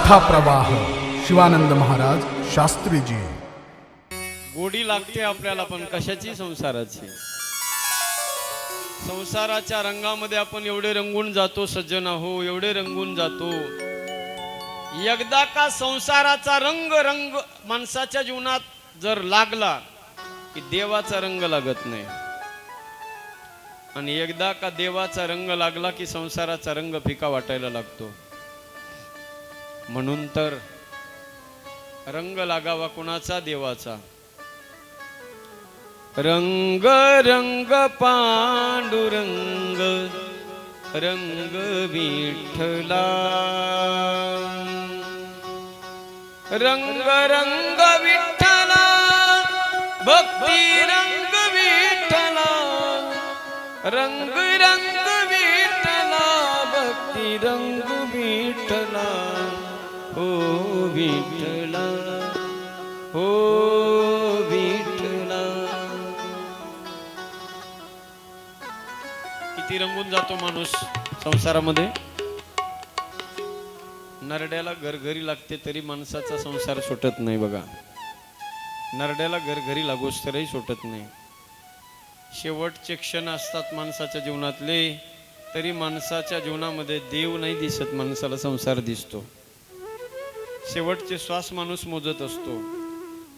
कथा प्रवाह शिवानंद महाराज शास्त्रीजी. गोडी लागते आपल्याला पण कशाची संसाराची? संसाराच्या रंगामध्ये आपण एवढे रंगून जातो सज्जन हो एवढे रंगून जातो. एकदा का संसाराचा रंग रंग माणसाच्या जीवनात जर लागला की देवाचा रंग लागत नाही. आणि एकदा का देवाचा रंग लागला की संसाराचा रंग फिका वाटायला लागतो. म्हणून तर रंग लागावा कुणाचा? देवाचा. रंग रंग पांडुरंग रंग विठ्ठला. रंग रंग विठ्ठला भक्ती रंग विठ्ठला. रंग रंग विठ्ठला भक्ती रंग विठ्ठला. विठला हो विठला किती रंगून जातो माणूस संसारामध्ये. नरड्याला घरघरी लागते तरी माणसाचा संसार सुटत नाही बघा. नरड्याला घरघरी लागोस तरी सुटत नाही. शेवटचे क्षण असतात माणसाच्या जीवनातले तरी माणसाच्या जीवनामध्ये देव नाही दिसत माणसाला संसार दिसतो. शेवटचे श्वास माणूस मोजत असतो.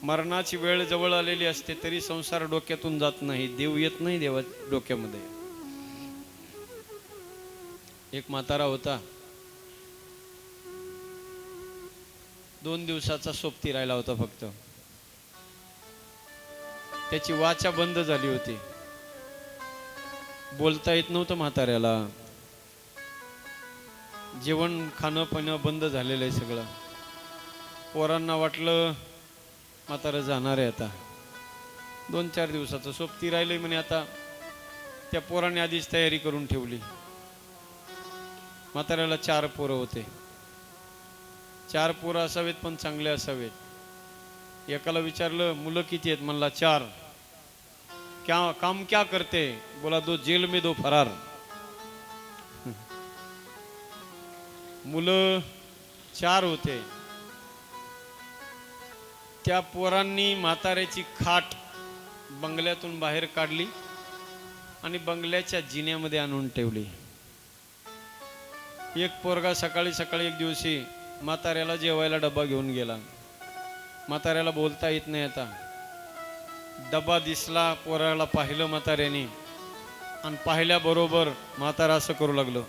मरणाची वेळ जवळ आलेली असते तरी संसार डोक्यातून जात नाही. देव येत नाही देवा डोक्यामध्ये. एक म्हातारा होता. दोन दिवसाचा सोबती राहिला होता फक्त. त्याची वाचा बंद झाली होती. बोलता येत नव्हतं म्हाताऱ्याला. जेवण खाणं पिणं बंद झालेलं आहे सगळं. पोरांना वाटलं म्हातारं जाणार आहे आता. दोन चार दिवसाचं सोबती राहिलं म्हणे आता. त्या पोराने आधीच तयारी करून ठेवली. म्हाताऱ्याला चार पोरं होते. चार पोरं असावेत पण चांगले असावेत. एकाला विचारलं मुलं किती आहेत? म्हणला चार. क्या काम क्या करते? बोला दो जेल में दो फरार. मुलं चार होते. त्या पोरांनी म्हाताऱ्याची खाट बंगल्यातून बाहेर काढली आणि बंगल्याच्या जिन्यामध्ये आणून ठेवली. एक पोरगा सकाळी सकाळी एक दिवशी म्हाताऱ्याला जेवायला डबा घेऊन गेला. म्हाताऱ्याला बोलता येत नाही आता. डबा दिसला पोराला पाहिलं म्हाताऱ्याने आणि पाहिल्याबरोबर म्हातारा असं करू लागलं.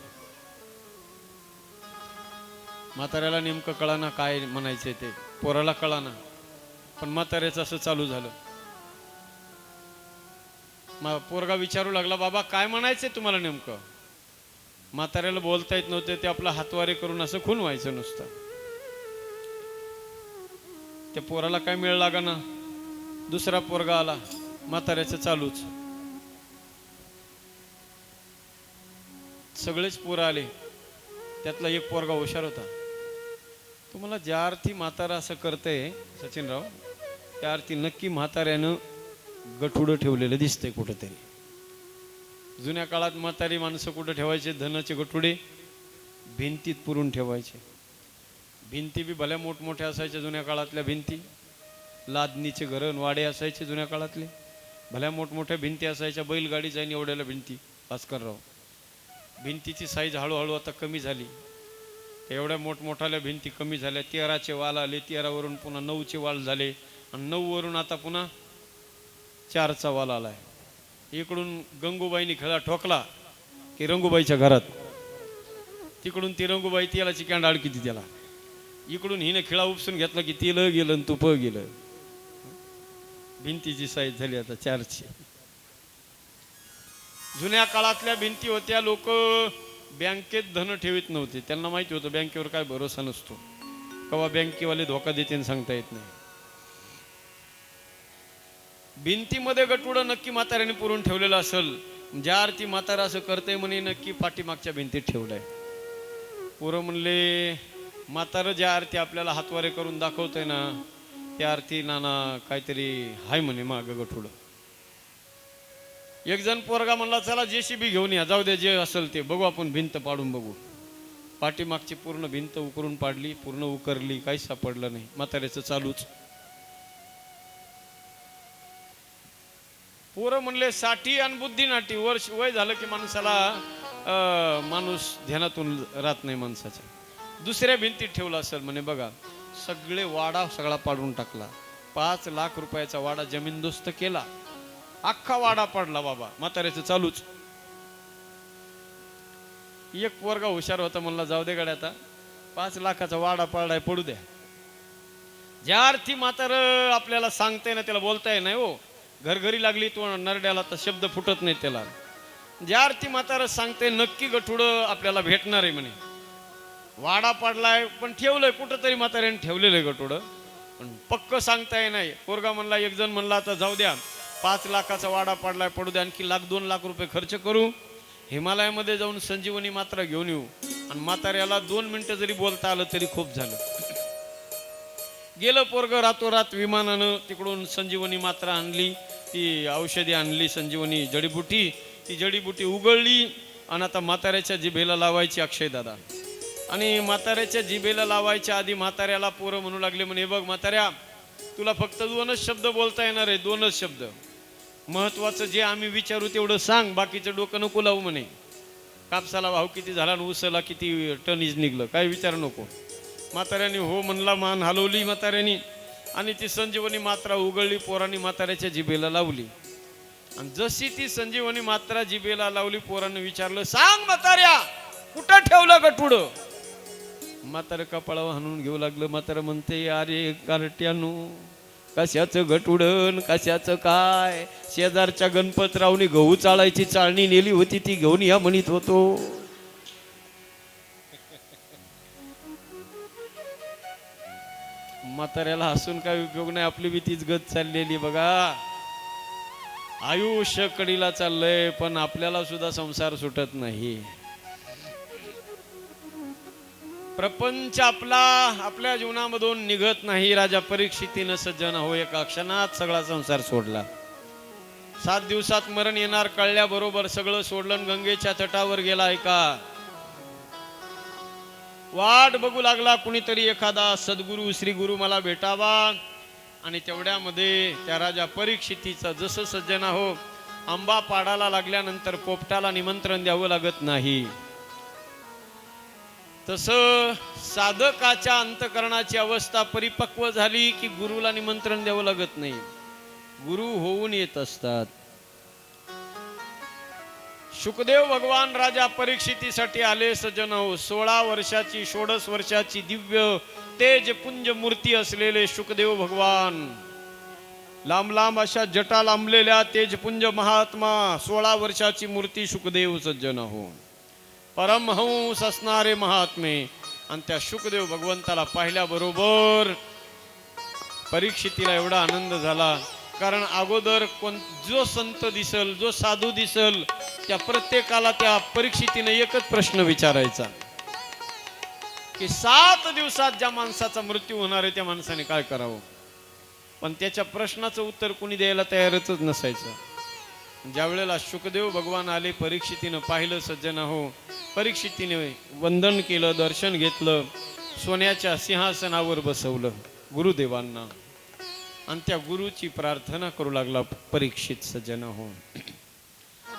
म्हाताऱ्याला नेमकं कळाना काय म्हणायचे ते? पोराला कळाना. पण म्हाताऱ्याचं असं चालू झालं. पोरगा विचारू लागला बाबा काय म्हणायचंय तुम्हाला नेमकं? म्हाताऱ्याला बोलता येत नव्हते ते आपला हातवारे करून असं खून व्हायचं नुसतं. त्या पोराला काय मिळ लागा ना दुसरा पोरगा आला म्हाताऱ्याचं चालूच. सगळेच पोरं आले. त्यातला एक पोरगा हुशार होता. तुम्हाला ज्या अर्थी म्हातारा असं करतंय सचिनराव त्या अर्थी नक्की म्हाताऱ्यानं गठुडं ठेवलेलं दिसतंय कुठंतरी. जुन्या काळात म्हातारी माणसं कुठं ठेवायचे? धनाचे गठुडे भिंतीत पुरून ठेवायचे. भिंती बी भल्या मोठमोठ्या असायच्या जुन्या काळातल्या भिंती. लादणीचे घरण वाडे असायचे जुन्या काळातले. भल्या मोठमोठ्या भिंती असायच्या बैलगाडी जाईन एवढ्याला भिंती भास्करराव. भिंतीची साईज हळूहळू आता कमी झाली. एवढ्या मोठमोठ्याल्या भिंती कमी झाल्या. तेराचे वाल आले तेरावरून पुन्हा नऊचे वाल झाले. आणि नऊवरून आता पुन्हा चारचा वाल आलाय. इकडून गंगूबाईनी खळा ठोकला की रंगूबाईच्या घरात. तिकडून ती रंगूबाई तेलाची कॅन्ड अडकिती त्याला. इकडून हिने खिळा उपसून घेतला की तिलं गेलं आणि तुप गेलं. भिंतीची साईज झाली आता चारची. जुन्या काळातल्या भिंती होत्या लोक बँकेत धन ठेवीत नव्हते. त्यांना माहिती होतं बँकेवर काय भरोसा नसतो. कवा बँकेवाले धोका देते सांगता येत नाही. भिंतीमध्ये गटुडं नक्की म्हाताऱ्याने पुरून ठेवलेलं असेल ज्या अर्थी म्हातारा असं करते म्हणे नक्की पाठीमागच्या भिंतीत ठेवलंय. पोरं म्हणले म्हातारं ज्या अर्थी आपल्याला हातवारे करून दाखवतंय ना त्या अर्थी नाना काहीतरी हाय म्हणे माग गठुडं. एक जण पोरगा म्हणला चला जेसीबी घेऊन या जाऊ दे जे असेल ते बघू आपण भिंत पाडून बघू. पाठीमागची पूर्ण भिंत उकरून पाडली पूर्ण उकरली काहीच सापडलं नाही. म्हाताऱ्याचं चालूच. पोरं म्हणले साठी आणि बुद्धी नाटी वर्ष वय झालं की माणसाला अं, माणूस ध्यानातून राहत नाही माणसाच्या. दुसऱ्या भिंतीत ठेवला असेल म्हणे बघा सगळे वाडा सगळा पाडून टाकला. पाच लाख रुपयाचा वाडा जमीनदोस्त केला. अख्खा वाडा पडला बाबा म्हाताऱ्याचं चालूच. एक वर्ग हुशार होता म्हणला जाऊ दे गड्या आता. पाच लाखाचा वाडा पाडाय पडू द्या. ज्या अर्थी म्हातार आपल्याला सांगताय ना त्याला बोलताय नाही हो. घरघरी लागली तो नरड्याला तर शब्द फुटत नाही त्याला. ज्या अर्थी म्हातार सांगते नक्की गठुडं आपल्याला भेटणार आहे म्हणे. वाडा पडलाय पण ठेवलंय कुठंतरी म्हाताऱ्याने ठेवलेलं आहे गठुडं. पण पक्क सांगताय नाही पोरगा म्हणला एक जण म्हणला आता जाऊ द्या. पाच लाखाचा वाडा पडलाय पडू द्या. आणखी लाख दोन लाख रुपये खर्च करू. हिमालयामध्ये जाऊन संजीवनी मात्र घेऊन येऊ. आणि म्हाताऱ्याला दोन मिनिटं जरी बोलता आलं तरी खूप झालं. गेलं पोरग रातोरात विमानानं तिकडून संजीवनी मात्रा आणली ती औषधी आणली संजीवनी जडीबुटी. ती जडीबुटी उगळली आणि आता म्हाताऱ्याच्या जिभेला लावायची अक्षयदादा आणि म्हाताऱ्याच्या जिभेला लावायच्या आधी म्हाताऱ्याला पोरं म्हणू लागले म्हणे बघ म्हाताऱ्या तुला फक्त दोनच शब्द बोलता येणार आहे दोनच शब्द. महत्वाचं जे आम्ही विचारू तेवढं सांग बाकीचं डोकं नको लावू म्हणे. कापसाला भाव किती झाला आणि उसला किती टनीज निघलं काय विचार नको. म्हाताऱ्याने हो म्हणला मान हलवली म्हाताऱ्याने. आणि ती संजीवनी मात्रा उघडली पोरांनी म्हाताऱ्याच्या जिभेला लावली. आणि जशी ती संजीवनी मात्रा जिभेला लावली पोरांनी विचारलं सांग म्हाताऱ्या कुठं ठेवलं गटुड म्हातारं कपाळावर हाणून घेऊ लागलं. म्हातारं म्हणते अरे कार्ट्यानो कशाचं घटुडन कशाचं काय? शेजारच्या गणपतरावनी गहू चाळायची चाळणी नेली होती ती घेऊन या म्हणत होतो. म्हाताऱ्याला हसून काय उपयोग नाही. आपली बी तीच गत चाललेली बघा. आयुष्य कडीला चाललंय पण आपल्याला सुद्धा संसार सुटत नाही. प्रपंच आपला आपल्या जीवनामधून निघत नाही. राजा परीक्षितीनं सज्जन हो एका क्षणात सगळा संसार सोडला. सात दिवसात मरण येणार कळल्याबरोबर सगळं सोडलं गंगेच्या तटावर गेला आहे का वाट बघू लागला कुणीतरी एखादा सद्गुरू श्री गुरु मला भेटावा. आणि तेवढ्यामध्ये त्या राजा परीक्षितीचं जसं सज्जना हो आंबा पाडाला लागल्यानंतर पोपटाला निमंत्रण द्यावं लागत नाही. तसं साधकाच्या अंतकरणाची अवस्था परिपक्व झाली की गुरुला निमंत्रण द्यावं लागत नाही. गुरु होऊन येत असतात. शुकदेव भगवान राजा परीक्षितीसाठी आले सज्जन हो सोळा वर्षाची षोडस वर्षाची दिव्य तेज पुंज मूर्ती असलेले शुकदेव भगवान. लांब लांब अशा जटा लांबलेल्या तेजपुंज महात्मा सोळा वर्षाची मूर्ती शुकदेव सज्जन हो परमहंस असणारे महात्मे आणि त्या शुकदेव भगवंताला पाहिल्याबरोबर परीक्षितीला एवढा आनंद झाला. कारण अगोदर कोण जो संत दिसल जो साधू दिसल त्या प्रत्येकाला त्या परीक्षितीने एकच प्रश्न विचारायचा. की सात दिवसात ज्या माणसाचा मृत्यू होणार आहे त्या माणसाने काय करावं? पण त्याच्या प्रश्नाचं उत्तर कुणी द्यायला तयारच नसायचं. ज्या वेळेला शुकदेव भगवान आले परीक्षितीनं पाहिलं सज्जन हो परीक्षितीने वंदन केलं दर्शन घेतलं सोन्याच्या सिंहासनावर बसवलं गुरुदेवांना. आणि त्या गुरुची प्रार्थना करू लागला परीक्षित सज्जन हो